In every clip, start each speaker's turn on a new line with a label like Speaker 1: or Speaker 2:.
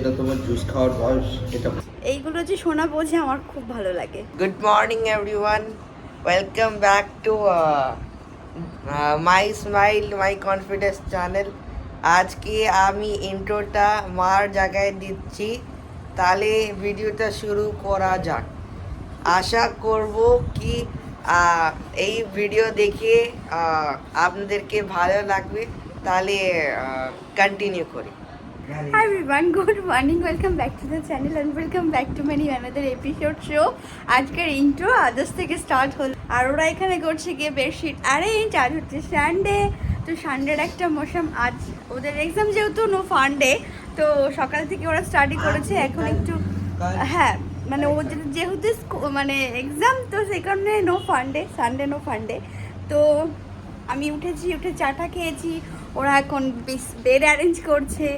Speaker 1: এটা তোমার জুস খাওয়ার বয়স এটা
Speaker 2: এইগুলো যে শোনা বোঝে আমার খুব ভালো লাগে।
Speaker 3: Good morning, everyone. Welcome back to uh, uh, My Smile, My Confidence channel. আজকে আমি ইন্ট্রোটা মার জায়গায় দিচ্ছি। তাহলে ভিডিওটা শুরু করা যাক। আশা করব কি এই ভিডিও দেখে আপনাদেরকে ভালো লাগবে। তাহলে কন্টিনিউ করি।
Speaker 2: Hi everyone, good morning. Welcome back to the channel and welcome back to many another episode show. আজকের ইন্ট্রো আদার্স থেকে স্টার্ট হল। আর ওরা এখানে করছে গিয়ে বেডশিট অ্যারেঞ্জ আজ হচ্ছে সানডে তো সানডের একটা মৌসুম আজ। ওদের এক্সাম যেহেতু নো ফান্ডে তো সকাল থেকে ওরা স্টাডি করেছে। এখন একটু হ্যাঁ মানে ওদের যেহেতু স্কু- মানে এক্সাম তো সেই কারণে নো ফান্ডে সানডে নো ফান্ডে তো আমি উঠেছি উঠে চাটা খেয়েছি। ওরা এখন বেড অ্যারেঞ্জ করছে।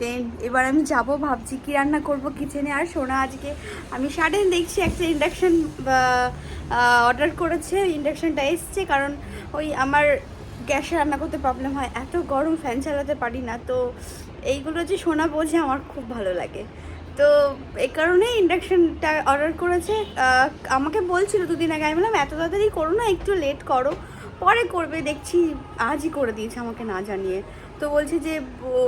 Speaker 2: দেন এবার আমি যাব, ভাবছি কি রান্না করব কিচেনে আর সোনা আজকে, আমি সাডেন দেখছি, একটা ইন্ডাকশান অর্ডার করেছে। ইন্ডাকশানটা এসছে, কারণ ওই আমার গ্যাসে রান্না করতে প্রবলেম হয়। এত গরম ফ্যান চালাতে পারি না, তো এইগুলো যে সোনা বোঝে, আমার খুব ভালো লাগে। তো এই কারণে ইন্ডাকশানটা অর্ডার করেছে। আমাকে বলছিল দুদিন আগে, আমি বললাম, এত তাড়াতাড়ি করো না, একটু লেট করো। পরে করবে, দেখছি আজই করে দিয়েছে আমাকে না জানিয়ে। তো বলছে যে, ও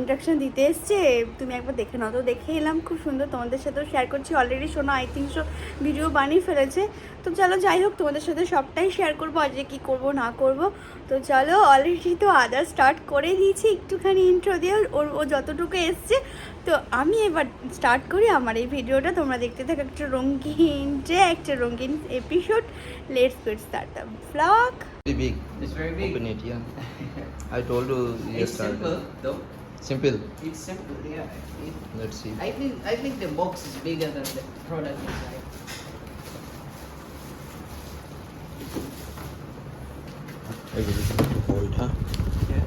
Speaker 2: ইন্ডাকশন দিতে এসছে, তুমি একবার দেখে নাও। তো দেখে এলাম, খুব সুন্দর। তোমাদের সাথেও শেয়ার করছি। অলরেডি শোনো আই থিঙ্ক সো ভিডিও বানিয়ে ফেলেছে। তো চলো যাই হোক, তোমাদের সাথে সবটাই শেয়ার করব আজকে কী করব, না করব। তো চলো অলরেডি তো আদার স্টার্ট করে দিয়েছি। একটুখানি ইন্ট্রো দিয়ে ওর, ও যতটুকু এসছে। তো আমি এবার স্টার্ট করি আমার এই ভিডিওটা তোমরা দেখতে থাকো, একটা রঙিন যে একটা রঙিন episode let's get start the
Speaker 1: blog big
Speaker 4: It's very big.
Speaker 1: open it yeah I told you
Speaker 4: It's
Speaker 1: yesterday
Speaker 4: simple though.
Speaker 1: simple
Speaker 4: It's simple, yeah. It,
Speaker 1: let's see
Speaker 4: I think I think the box is bigger than the product inside.
Speaker 1: everything to hold huh
Speaker 4: Yeah.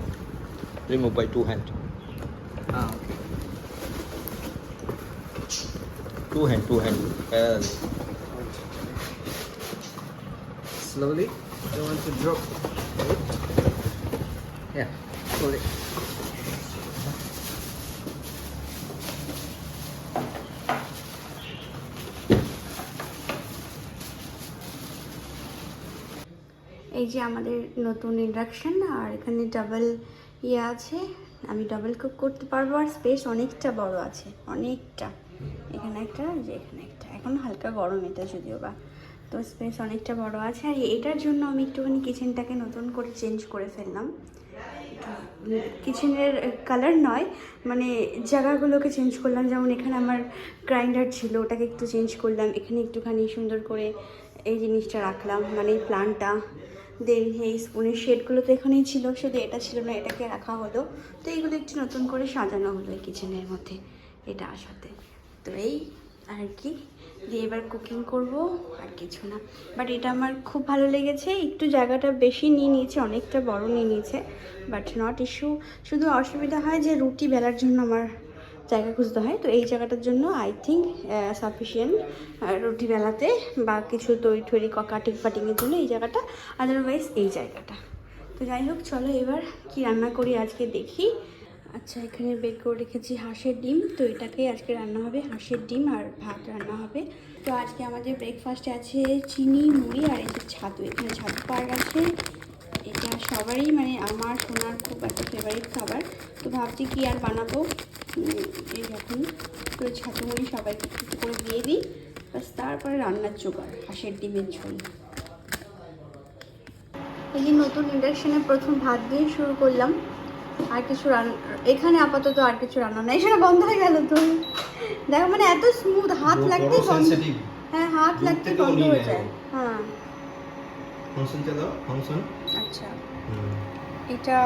Speaker 1: remove by two hand
Speaker 4: Ah, okay.
Speaker 1: two hand two hand yes
Speaker 4: Slowly. Don't want to drop. Yeah. Slowly.
Speaker 2: এই যে আমাদের নতুন induction আর এখানে double ইয়ে আছে আমি double cook করতে পারব, আর স্পেস অনেকটা বড় আছে, অনেকটা এখানে একটা যে এখানে একটা এখন হালকা গরম এটা যদিও বা তো স্পেস অনেকটা বড় আছে, আর এটার জন্য আমি একটুখানি কিচেনটাকে নতুন করে চেঞ্জ করে ফেললাম। কিচেনের কালার নয় মানে জায়গাগুলোকে চেঞ্জ করলাম, যেমন এখানে আমার গ্রাইন্ডার ছিল, ওটাকে একটু চেঞ্জ করলাম, এখানে একটুখানি সুন্দর করে এই জিনিসটা রাখলাম মানে এই প্লান্টটা দেন এই স্পুনের শেডগুলো তো এখানেই ছিল, শুধু এটা ছিল না, এটাকে রাখা হলো। তো এইগুলো একটু নতুন করে সাজানো হলো এই কিচেনের মধ্যে, এটা আসাতে। তো এই আর কি। দিয়ে এবার কুকিং করব, আর কিছু না। বাট এটা আমার খুব ভালো লেগেছে। একটু জায়গাটা বেশি নিয়ে নিয়েছে, অনেকটা বড় নিয়ে নিয়েছে বাট নট ইস্যু শুধু অসুবিধা হয় যে রুটি বেলার জন্য আমার জায়গা খুঁজতে হয়। তো এই জায়গাটার জন্য আই থিঙ্ক সাফিসিয়েন্ট রুটি বেলাতে বা কিছু তৈরি টৈরি কাটিং ফাটিংয়ের জন্য এই জায়গাটা। আদারওয়াইজ এই জায়গাটা। তো যাই হোক, চলো এবার কি রান্না করি আজকে দেখি। আচ্ছা এখানে বের করে রেখেছি হাঁসের ডিম। তো এটাকেই আজকে রান্না হবে, হাঁসের ডিম আর ভাত রান্না হবে। তো আজকে আমাদের ব্রেকফাস্টে আছে চিনি, মুড়ি আর এই যে ছাতু। এখানে ছাতু পাওয়া গেছে। এটা সবারই মানে আমার, সোনার খুব একটা ফেভারিট খাবার। তো ভাবছি কি আর বানাবো। এই যখন তো ছাতু, মুড়ি সবাইকে করে দিয়ে দিই। বাস তারপরে রান্নার জোগাড়, হাঁসের ডিমের ঝোল। এই যে নতুন ইন্ডাকশানে প্রথম ভাত দিয়ে শুরু করলাম। আর কিছু রান্না এখানে আপাতত আর কিছু রান্না নেই। সেটা বন্ধ হয়ে গেল তো। দেখো মানে এত স্মুথ হাত লাগতেই বন্ধ হ্যাঁ হাত
Speaker 1: থেকেও
Speaker 2: বন্ধ হয়ে যায়। হ্যাঁ।
Speaker 1: ফাংশনটা দাও ফাংশন
Speaker 2: আচ্ছা। এটা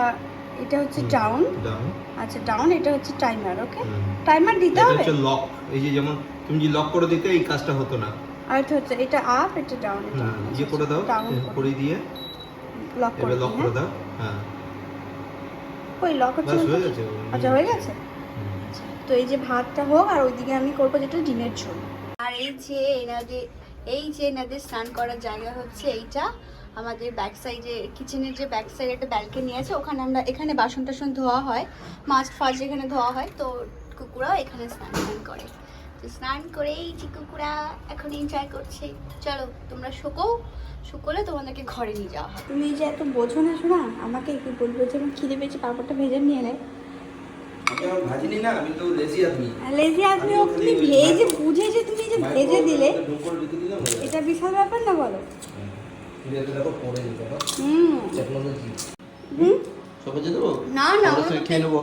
Speaker 2: এটা হচ্ছে ডাউন আচ্ছা ডাউন এটা হচ্ছে টাইমার ওকে টাইমার দিতে হবে?
Speaker 1: হচ্ছে লক এই যে যেমন তুমি যে লক করে দিতে এই কাজটা হতো না।
Speaker 2: আর এটা হচ্ছে এটা আপ এটা ডাউন এটা
Speaker 1: করে দাও করে দিয়ে।
Speaker 2: লক করে হ্যাঁ?
Speaker 1: দাও হ্যাঁ।
Speaker 2: ওই লক হচ্ছে আচ্ছা হয়ে গেছে? আচ্ছা, তো এই যে ভাতটা হোক আর ওইদিকে আমি করব যেটা ডিমের ঝোল আর এই যে এনাদের এই যে এনাদের স্নান করার জায়গা হচ্ছে এইটা। আমাদের ব্যাক সাইডে কিচেনের যে ব্যাক সাইডে একটা ব্যালকনি আছে ওখানে আমরা এখানে বাসন টাসন ধোয়া হয়। মাছ ফার্স্ট এখানে ধোয়া হয় তো কুকুরা এখানে স্নান করে। স্নান করেই চিকুকুরা এখন এনজয় করছে। চলো তোমরা শোকো শুকোলে তোমাদেরকে ঘরে নিয়ে যাওয়া হবে। তুমি যে এত বোঝো না শোনা আমাকে কি বলব যে আমার খিদে পেয়েছে পাপড়টা ভেজে নিয়ে নেয়
Speaker 1: ভাজিনি না আমি তো লেজি আদমি।
Speaker 2: লেজি আদমি ও তুমি ভেজে বুঝে যে তুমি যে ভেজে দিলে
Speaker 1: হয়ে।
Speaker 2: এটা বিশাল ব্যাপার না বলো? না না
Speaker 1: আমরা খেয়ে নেব।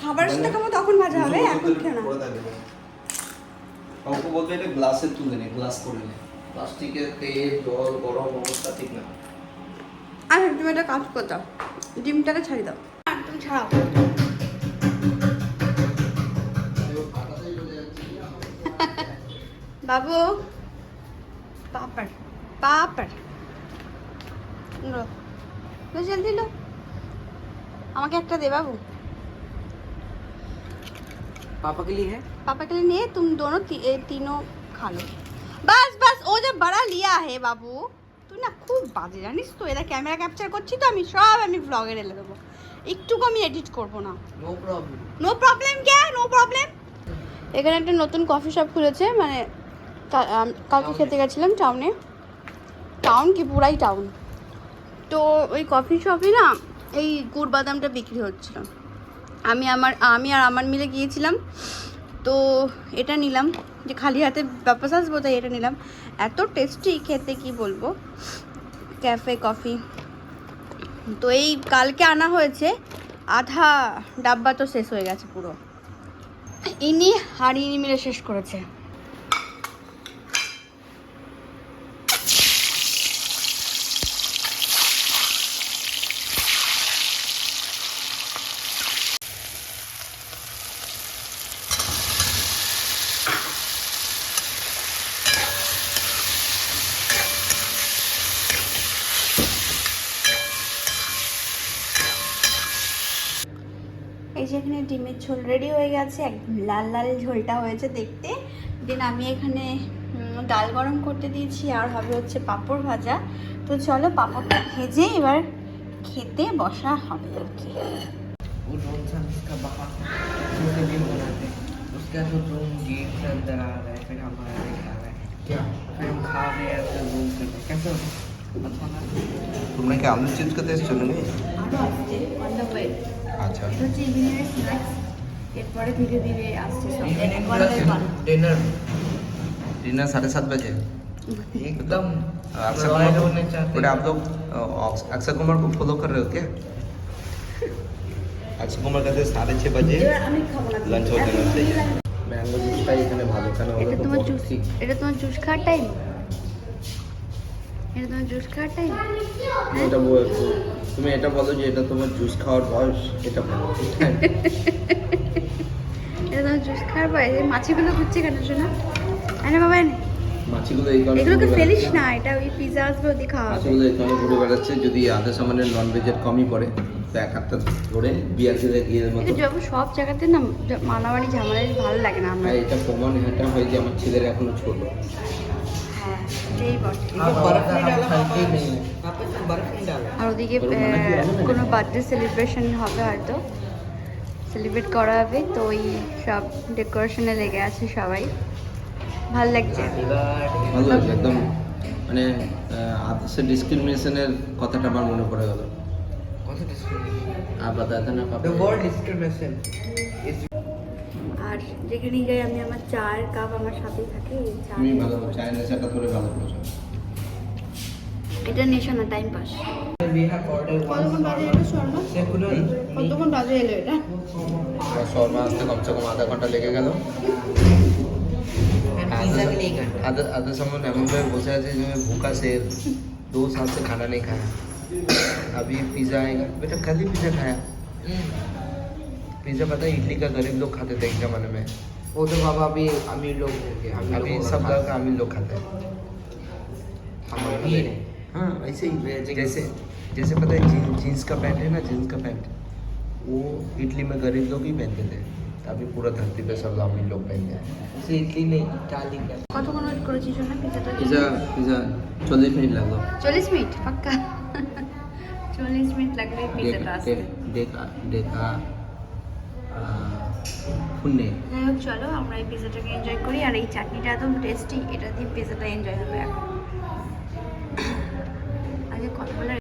Speaker 2: খাবারের সাথে খাব তখন ভাজা হবে এখন খেও
Speaker 1: আমাকে বলবে এটা গ্লাসে তুলে নে গ্লাস করে নে প্লাস্টিকের তেল জল গরম অবস্থা ঠিক না।
Speaker 2: আর তুমি একটা কাজ করে দাও ডিমটাকে ছাড়ি দাও। আর তুমি ছাড়াও বাবু। পাপড়। পাপড়। লো জলদি লো। আমাকে একটা দে বাবু।
Speaker 3: पापा के लिए है
Speaker 2: पापा के लिए नहीं है तुम दोनों ती, ए, तीनों खा लो बस बस ও যে বড়া লিয়া হে বাবু তুই না খুব বাজে জানিস তো এরা ক্যামেরা ক্যাপচার করছি তো আমি সব আমি ব্লগে ঢেলে দেবো একটুকু আমি এডিট করবো না
Speaker 3: नो प्रॉब्लम
Speaker 2: নো প্রবলেম কে নো প্রবলেম এখানে একটা নতুন কফি শপ খুলেছে মানে কা- আম, কালকে খেতে গেছিলাম টাউনে টাউন কি পুরাই টাউন তো ওই কফি শপে না এই গুড় বাদামটা বিক্রি হচ্ছিল আমি আমার, আমি আর আমার মিলে গিয়েছিলাম। তো এটা নিলাম, যে খালি হাতে ব্যাপার আসব তাই এটা নিলাম। এত টেস্টি খেতে, কি বলব? ক্যাফে কফি তো এই কালকে আনা হয়েছে, আধা ডাব্বা তো শেষ হয়ে গেছে পুরো। ইনি, আর ইনি মিলে শেষ করেছে। এখানে ডিমের ঝোল রেডি হয়ে গেছে একদম লাল লাল ঝোলটা হয়েছে দেখতে দেন আমি এখানে উম, ডাল গরম করতে দিয়েছি আর হবে হচ্ছে পাঁপড় ভাজা তো চলো পাঁপড়টা ভেজে এবার খেতে বসা হবে আর কি
Speaker 3: वो रोल सा इसका बाहर छोटे दिन बनाते हैं उसका तो रूम गेट से अंदर आ रहा है फिर हमारे खा रहा है क्या फिर हम खा रहे हैं तो रूम से कैसे होता अच्छा ना
Speaker 1: তোমরা কি আলু চিপস খেতে এসছো নাকি
Speaker 2: আরও আসছে অন দ্য ওয়ে
Speaker 1: আচ্ছা
Speaker 2: এটা হচ্ছে ইভিনিংয়ের স্ন্যাক্স এরপরে ধীরে ধীরে আসছে সব
Speaker 3: इवनिंग
Speaker 2: গরমের
Speaker 3: प्लस
Speaker 2: গরম।
Speaker 3: डिनर
Speaker 1: डिनर साढ़े सात बजे
Speaker 3: एकदम
Speaker 1: अक्षय
Speaker 3: provide
Speaker 1: कुमार
Speaker 3: होने चाहते
Speaker 1: बट आप लोग अ, अक्षय कुमार को फॉलो कर रहे हो क्या अक्षय कुमार कहते हैं साढ़े छः बजे
Speaker 2: এবার আমি খাবো না
Speaker 1: লাঞ্চ হতে
Speaker 2: এখন
Speaker 1: না
Speaker 2: তুমি lunch-
Speaker 1: ম্যাঙ্গো জুসটাই এখানে ভালো কেন
Speaker 2: এটা তোমার জুস এটা তোমার জুস খাওয়ার টাইম এটা তোমার জুস খাওয়ার টাইম
Speaker 1: এটা বল- তুমি এটা বলো যে এটা তোমার জুস খাওয়ার বয়স এটা বলো।
Speaker 2: এটা তোমার জুস খাওয়ার বয়স এই মাছিগুলো ঘুরছে কেন শোনা? আরে বাবা এনে
Speaker 1: মাছিগুলো এই কারণে
Speaker 2: এগুলোকে ফেলিস না এটা ওই পিজা আসবে ওদি খাওয়া।
Speaker 1: মাছগুলো এই কারণে ঘুরে বেড়াচ্ছে যদি আধা সামানের নন ভেজের কমই পড়ে তো এক হাতটা ধরে বিয়ার গিলে গিয়ে মতো।
Speaker 2: যখন সব জায়গাতে না মানামানি ঝামেলা ভালো লাগে না আমার।
Speaker 1: এটা প্রমাণ এটা হয় যে আমার ছেলের এখনও ছোট।
Speaker 2: আর ওদিকে কোনো বার্থডে সেলিব্রেশন হবে হয়তো। সেলিব্রেট করা হবে তো ওই সব ডেকোরেশনে লেগে আছে সবাই। ভালো লাগছে।
Speaker 1: ভালো একদম। মানে সে ডিসক্রিমিনেশনের কথাটা আমার মনে পড়ে গেল।
Speaker 3: কথা ডিসক্রিমিনেশন
Speaker 1: আর বাতাতে না
Speaker 3: পাবে ওয়ার্ড ডিসক্রিমিনেশন
Speaker 2: আর যেখানেই যাই আমি আমার চায়ের কাপ আমার সাথেই থাকে এই চা
Speaker 1: তুমি
Speaker 2: নিয়ে
Speaker 1: ভালো
Speaker 2: বসে।
Speaker 1: চায় নেশাটা ধরে ভালো করেছো
Speaker 2: এটা নেশা না time pass
Speaker 3: we have ordered one
Speaker 2: কতক্ষণ বাজে এটা শর্মা
Speaker 3: secular
Speaker 2: কতক্ষণ বাজে এলো এটা
Speaker 1: আমার শর্মা আসতে কমসে কম আধা ঘন্টা লেগে গেল
Speaker 3: and pizza के लिए घंटा
Speaker 1: आधा आधा समय एमनभाई বসে আছে যে भूखा से दो साल से खाना नहीं खाया अभी पिज़्ज़ा आएगा बेटा कल ही पिज़्ज़ा खाया पिज़्ज़ा पता है इडली का गरीब लोग खाते थे एक जमाने में
Speaker 3: वो तो बाबा अभी अमीर लोग होंगे हम
Speaker 1: अभी
Speaker 3: लोग
Speaker 1: सब जगह अमीर लोग खाते हैं
Speaker 3: हम अमीर हैं
Speaker 1: हाँ ऐसे ही जैसे जैसे पता है जीन, जीन्स का पैंट है ना जीन्स का पैंट वो इटली में गरीब लोग ही पहनते थे अभी पूरा धरती पे सब अमीर लोग पहनते हैं
Speaker 3: उसे इडली नहीं इटाली का
Speaker 2: কতক্ষণ ওয়েট করেছিস জন্য পিজাটা
Speaker 1: पिज़्ज़ा पिज़्ज़ा चौलीस मिनट लगो
Speaker 2: চল্লিশ মিনিট পাক্কা চল্লিশ মিনিট লাগবে পিজাটা আসতে
Speaker 1: देखा देखा देखा
Speaker 2: যাই হোক, চলো, আমরা এই পিজাটাকে এনজয় করি। আর এই চাটনিটা একদম টেস্টি এটা দিয়ে পিজাটা এনজয় হবে এখন। আজকে কথা বলে